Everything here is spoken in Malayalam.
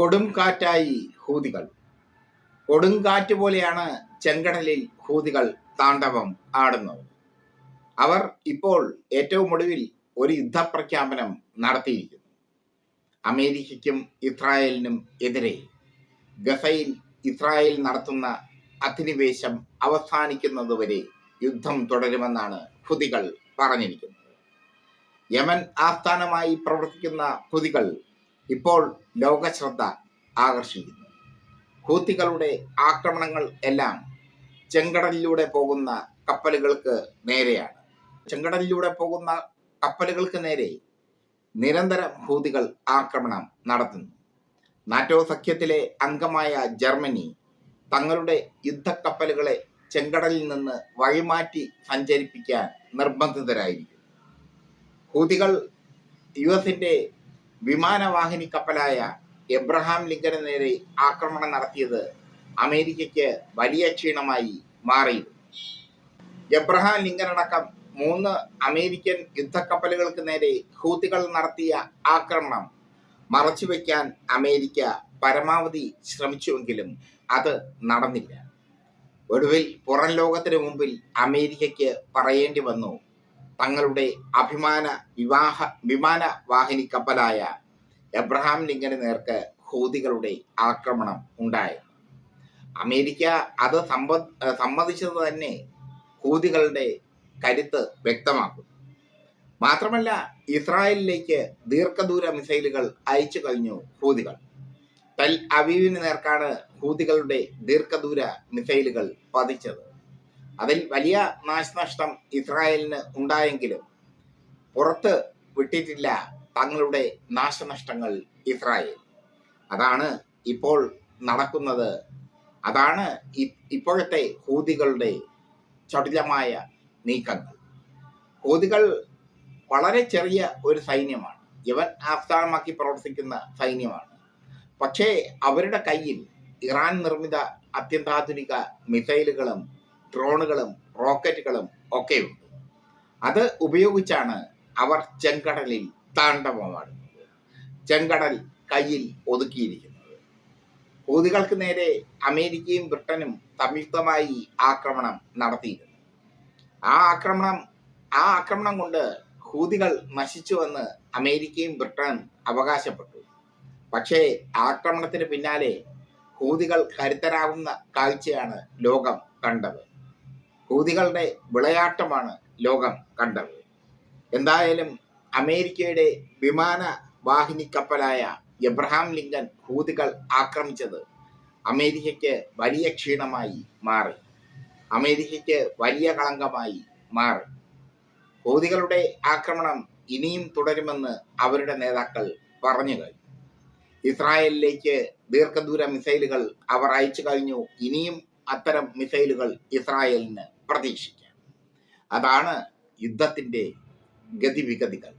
കൊടുംകാറ്റായി ഹൂതികൾ. കൊടുങ്കാറ്റ് പോലെയാണ് ചെങ്കടലിൽ ഹൂതികൾ താണ്ഡവം ആടുന്നത്. അവർ ഇപ്പോൾ ഏറ്റവും ഒടുവിൽ ഒരു യുദ്ധപ്രഖ്യാപനം നടത്തിയിരിക്കുന്നു. അമേരിക്കയ്ക്കും ഇസ്രായേലിനും എതിരെ ഗസയിൽ ഇസ്രായേൽ നടത്തുന്ന അധിനിവേശം അവസാനിക്കുന്നതുവരെ യുദ്ധം തുടരുമെന്നാണ് ഹുതികൾ പറഞ്ഞിരിക്കുന്നത്. യമൻ ആസ്ഥാനമായി പ്രവർത്തിക്കുന്ന ഹുതികൾ ഇപ്പോൾ ലോകശ്രദ്ധ ആകർഷിക്കുന്നു. ഹൂത്തികളുടെ ആക്രമണങ്ങൾ എല്ലാം ചെങ്കടലിലൂടെ പോകുന്ന കപ്പലുകൾക്ക് നേരെയാണ്. ചെങ്കടലിലൂടെ പോകുന്ന കപ്പലുകൾക്ക് നേരെ നിരന്തരം ഹൂതികൾ ആക്രമണം നടത്തുന്നു. നാറ്റോ സഖ്യത്തിലെ അംഗമായ ജർമ്മനി തങ്ങളുടെ യുദ്ധക്കപ്പലുകളെ ചെങ്കടലിൽ നിന്ന് വഴിമാറ്റി സഞ്ചരിപ്പിക്കാൻ നിർബന്ധിതരായിരിക്കും ഹൂതികൾ യു എസിന്റെ വിമാനവാഹിനി കപ്പലായ എബ്രഹാം ലിങ്കന് നേരെ ആക്രമണം നടത്തിയത് അമേരിക്കയ്ക്ക് വലിയ ക്ഷീണമായി മാറിയിരുന്നു. എബ്രഹാം ലിങ്കൻ അടക്കം മൂന്ന് അമേരിക്കൻ യുദ്ധക്കപ്പലുകൾക്ക് നേരെ ഹൂത്തികൾ നടത്തിയ ആക്രമണം മറച്ചുവെക്കാൻ അമേരിക്ക പരമാവധി ശ്രമിച്ചുവെങ്കിലും അത് നടന്നില്ല. ഒടുവിൽ പുറം ലോകത്തിന് മുമ്പിൽ അമേരിക്കയ്ക്ക് പറയേണ്ടി വന്നു തങ്ങളുടെ അഭിമാന വിവാഹ വിമാന വാഹിനി കപ്പലായ എബ്രഹാം ലിങ്കന് നേർക്ക് ഹൂതികളുടെ ആക്രമണം ഉണ്ടായി. അമേരിക്ക അത് സമ്പ സമ്മതിച്ചത് തന്നെ ഹൂതികളുടെ കരുത്ത് വ്യക്തമാക്കും മാത്രമല്ല ഇസ്രായേലിലേക്ക് ദീർഘദൂര മിസൈലുകൾ അയച്ചു കഴിഞ്ഞു ഹൂതികൾ. തൽ അവീവിന് നേർക്കാണ് ഹൂതികളുടെ ദീർഘദൂര മിസൈലുകൾ പതിച്ചത്. അതിൽ വലിയ നാശനഷ്ടം ഇസ്രായേലിന് ഉണ്ടായെങ്കിലും പുറത്ത് വിട്ടിട്ടില്ല തങ്ങളുടെ നാശനഷ്ടങ്ങൾ ഇസ്രായേൽ. അതാണ് ഇപ്പോൾ നടക്കുന്നത്. അതാണ് ഇപ്പോഴത്തെ ഹൂതികളുടെ ചടുലമായ നീക്കങ്ങൾ. ഹൂതികൾ വളരെ ചെറിയ ഒരു സൈന്യമാണ്. ഇവൻ ആസ്ഥാനമാക്കി പ്രവർത്തിക്കുന്ന സൈന്യമാണ്. പക്ഷേ അവരുടെ കയ്യിൽ ഇറാൻ നിർമ്മിത അത്യന്താധുനിക മിസൈലുകളും ഡ്രോണുകളും റോക്കറ്റുകളും ഒക്കെയുണ്ട് അത് ഉപയോഗിച്ചാണ് അവർ ചെങ്കടലിൽ താണ്ഡവമാടുന്നത് ചെങ്കടൽ കയ്യിൽ ഒതുക്കിയിരിക്കുന്നത്. ഹൂതികൾക്ക് നേരെ അമേരിക്കയും ബ്രിട്ടനും സംയുക്തമായി ആക്രമണം നടത്തിയിരുന്നു. ആ ആക്രമണം ആ ആക്രമണം കൊണ്ട് ഹൂതികൾ നശിച്ചുവെന്ന് അമേരിക്കയും ബ്രിട്ടനും അവകാശപ്പെട്ടു. പക്ഷേ ആക്രമണത്തിന് പിന്നാലെ ഹൂതികൾ കരുത്തരാകുന്ന കാഴ്ചയാണ് ലോകം കണ്ടത്. ഹൂതികളുടെ വിളയാട്ടമാണ് ലോകം കണ്ടത്. എന്തായാലും അമേരിക്കയുടെ വിമാന വാഹിനി കപ്പലായ എബ്രഹാം ലിങ്കൻ ഹൂതികൾ ആക്രമിച്ചത് അമേരിക്കയ്ക്ക് വലിയ ക്ഷീണമായി മാറി. അമേരിക്കയ്ക്ക് വലിയ കളങ്കമായി മാറി. ഹൂതികളുടെ ആക്രമണം ഇനിയും തുടരുമെന്ന് അവരുടെ നേതാക്കൾ പറഞ്ഞു കഴിഞ്ഞു. ഇസ്രായേലിലേക്ക് ദീർഘദൂര മിസൈലുകൾ അവർ അയച്ചു കഴിഞ്ഞു. ഇനിയും അത്തരം മിസൈലുകൾ ഇസ്രായേലിന് പ്രതീക്ഷിക്കാം. അതാണ് യുദ്ധത്തിന്റെ ഗതിവിഗതികൾ.